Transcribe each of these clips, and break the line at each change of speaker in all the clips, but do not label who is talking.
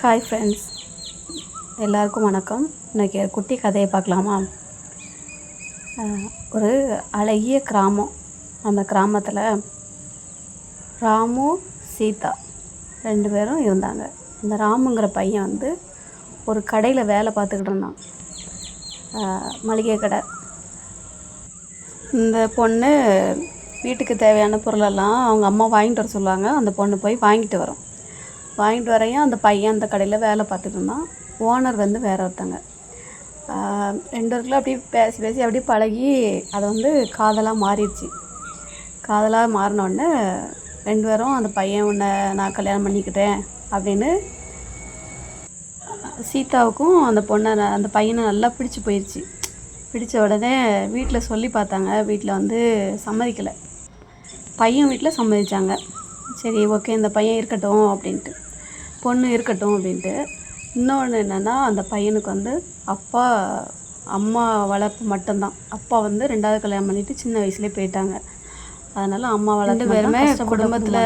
Hi friends எல்லாருக்கும் வணக்கம். இன்றைக்கி ஒரு குட்டி கதையை பார்க்கலாமா? ஒரு அழகிய கிராமம். அந்த கிராமத்தில் ராமு சீதா ரெண்டு பேரும் இருந்தாங்க. அந்த ராமுங்கிற பையன் வந்து ஒரு கடையில் வேலை பார்த்துக்கிட்டு இருந்தான். மளிகை கடை. இந்த பொண்ணு வீட்டுக்கு தேவையான பொருளெல்லாம் அவங்க அம்மா வாங்கிட்டு வர சொல்லுவாங்க. அந்த பொண்ணு போய் வாங்கிட்டு வரும். வாங்கிட்டு வரையும் அந்த பையன் அந்த கடையில் வேலை பார்த்துட்டு இருந்தான்? ஓனர் வந்து வேற ஒருத்தங்க. ரெண்டு பேருக்குள்ள அப்படியே பேசி பேசி அப்படியே பழகி அதை வந்து காதலாக மாறிடுச்சு. காதலாக மாறினோடனே ரெண்டு பேரும் அந்த பையன் உன்னை நான் கல்யாணம் பண்ணிக்கிட்டேன் அப்படின்னு சீதாவுக்கும் அந்த பொண்ணை அந்த பையனை நல்லா பிடிச்சி போயிடுச்சு பிடிச்ச உடனே வீட்டில் சொல்லி பார்த்தாங்க. வீட்டில் வந்து சம்மதிக்கலை. பையன் வீட்டில் சம்மதிச்சாங்க. சரி ஓகே இந்த பையன் இருக்கட்டும் அப்படின்ட்டு. பொண்ணு இருக்கட்டும் அப்படின்ட்டு. இன்னொன்று என்னென்னா அந்த பையனுக்கு வந்து அப்பா அம்மா வளர்ப்பு மட்டும்தான். அப்பா வந்து ரெண்டாவது கல்யாணம் பண்ணிட்டு சின்ன வயசுலேயே போயிட்டாங்க. அதனால் அம்மா வளர்த்து பேருமே குடும்பத்தில்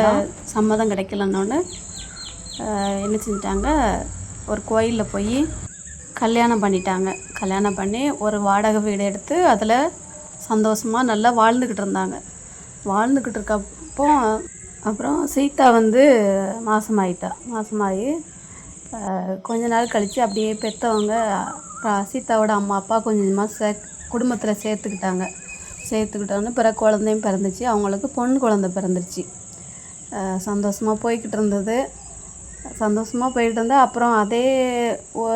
சம்மதம் கிடைக்கலன்னொன்னு என்ன செஞ்சிட்டாங்க ஒரு கோயிலில் போய் கல்யாணம் பண்ணிட்டாங்க. கல்யாணம் பண்ணி ஒரு வாடகை வீடு எடுத்து அதில் சந்தோஷமாக நல்லா வாழ்ந்துக்கிட்டு இருந்தாங்க. வாழ்ந்துக்கிட்டு இருக்கப்போ அப்புறம் சீதா வந்து மாசமாயிட்டா. மாசமாகி கொஞ்ச நாள் கழித்து அப்படியே பெற்றவங்க சீதாவோட அம்மா அப்பா கொஞ்சம் கொஞ்சமாக சே குடும்பத்தில் சேர்த்துக்கிட்டாங்க. சேர்த்துக்கிட்டோன்னு பிற குழந்தையும் பிறந்துச்சு. அவங்களுக்கு பொண்ணு குழந்த பிறந்துருச்சு. சந்தோஷமாக போய்கிட்டு இருந்தது. சந்தோஷமாக போய்கிட்டு இருந்தேன் அப்புறம் அதே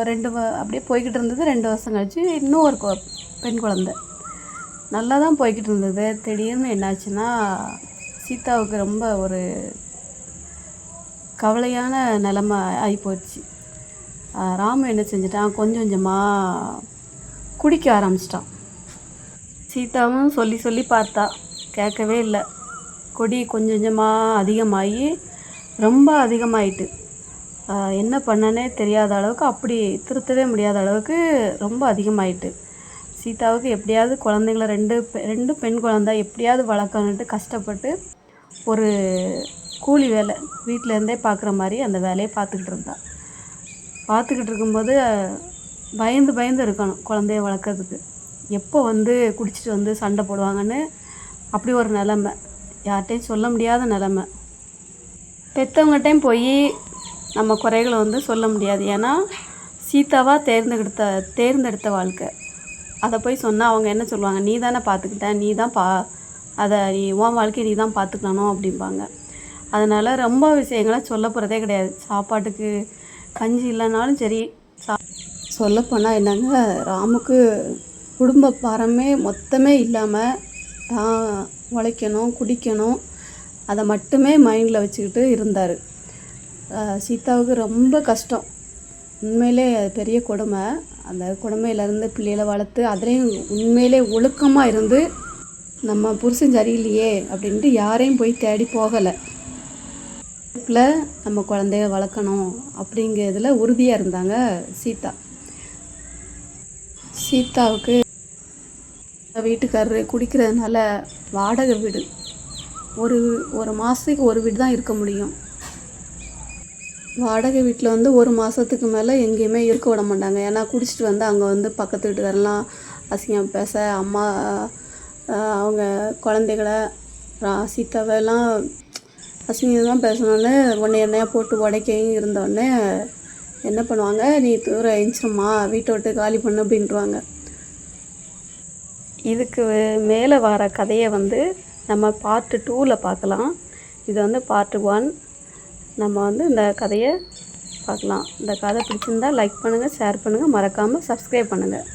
ரெண்டு அப்படியே போய்கிட்டு இருந்தது. ரெண்டு வருஷம் கழிச்சு இன்னும் ஒரு பெண் குழந்த. நல்லா தான் போய்கிட்டு இருந்தது. திடீர்னு என்னாச்சுன்னா சீதாவுக்கு ரொம்ப ஒரு கவலையான நிலமை ஆகிப்போச்சு ராமு என்ன செஞ்சிட்டான்? கொஞ்சம் கொஞ்சமாக குடிக்க ஆரம்பிச்சிட்டான். சீதாவும் சொல்லி சொல்லி பார்த்தா கேட்கவே இல்லை. கொடி கொஞ்சம் கொஞ்சமாக அதிகமாகி ரொம்ப அதிகமாயிட்டு. என்ன பண்ணனே தெரியாத அளவுக்கு அப்படி திருத்தவே முடியாத அளவுக்கு ரொம்ப அதிகமாயிட்டு. சீதாவுக்கு எப்படியாவது குழந்தைங்கள ரெண்டு ரெண்டு பெண் குழந்தை எப்படியாவது வளர்க்கணுன்ட்டு கஷ்டப்பட்டு ஒரு கூலி வேலை. வீட்டிலேருந்தே பார்க்குற மாதிரி அந்த வேலையை பார்த்துக்கிட்டு இருந்தா. பார்த்துக்கிட்டு இருக்கும்போது பயந்து பயந்து இருக்கணும் குழந்தைய வளர்க்குறதுக்கு. எப்போ வந்து குடிச்சிட்டு வந்து சண்டை போடுவாங்கன்னு அப்படி ஒரு நிலமை. யார்கிட்டையும் சொல்ல முடியாத நிலமை. பெற்றவங்ககிட்டையும் போய் நம்ம குறைகளை வந்து சொல்ல முடியாது. ஏன்னா சீதாவாக தேர்ந்தெடுத்த தேர்ந்தெடுத்த வாழ்க்கை. அதை போய் சொன்னால் அவங்க என்ன சொல்லுவாங்க? நீ தானே பார்த்துக்கிட்ட நீ தான் பா அதை நீ உன் வாழ்க்கையை நீ தான் பார்த்துக்கணும் அப்படிம்பாங்க. அதனால் ரொம்ப விஷயங்களை சொல்ல போகிறதே கிடையாது. சாப்பாட்டுக்கு கஞ்சி இல்லைனாலும் சரி சா சொல்லப்போனால் என்னங்க ராமுக்கு குடும்ப பாரமே மொத்தமே இல்லாமல் தான் உழைக்கணும் குடிக்கணும் அதை மட்டுமே மைண்டில் வச்சுக்கிட்டு இருந்தார். சீதாவுக்கு ரொம்ப கஷ்டம். உண்மையிலே அது பெரிய கொடுமை. அந்த கொடுமையிலேருந்து பிள்ளைகளை வளர்த்து அதுலேயும் உண்மையிலே ஒழுக்கமாக இருந்து நம்ம புருஷன் சரியில்லையே அப்படின்ட்டு யாரையும் போய் தேடி போகலை. ல நம்ம குழந்தைய வளர்க்கணும் அப்படிங்கிறதுல உறுதியாக இருந்தாங்க சீதா. சீதாவுக்கு வீட்டுக்காரரு குடிக்கிறதுனால வாடகை வீடு. ஒரு ஒரு மாதத்துக்கு ஒரு வீடு தான் இருக்க முடியும். வாடகை வீட்டில் வந்து ஒரு மாதத்துக்கு மேலே எங்கேயுமே இருக்க விட மாட்டாங்க. ஏன்னா குடிச்சிட்டு வந்து அங்கே வந்து பக்கத்து வீட்டுக்காரெல்லாம் அசிங்கம் பேச அம்மா அவங்க குழந்தைகள ரா- சீதாவெல்லாம் அசிங்கமாக பேசினோடனே ஒன்று எண்ணெயாக போட்டு உடைக்கையும் இருந்தோடனே என்ன பண்ணுவாங்க? நீ தூரம் எழுந்திரம்மா வீட்டை விட்டு காலி பண்ணு அப்படின்ட்டுவாங்க இதுக்கு மேலே வர கதையை வந்து நம்ம பார்ட்டு டூவில் பார்க்கலாம். இது வந்து பார்ட்டு ஒன் நம்ம வந்து இந்த கதையை பார்க்கலாம். இந்த கதை பிடிச்சிருந்தால் லைக் பண்ணுங்கள் ஷேர் பண்ணுங்கள் மறக்காமல் சப்ஸ்கிரைப் பண்ணுங்கள்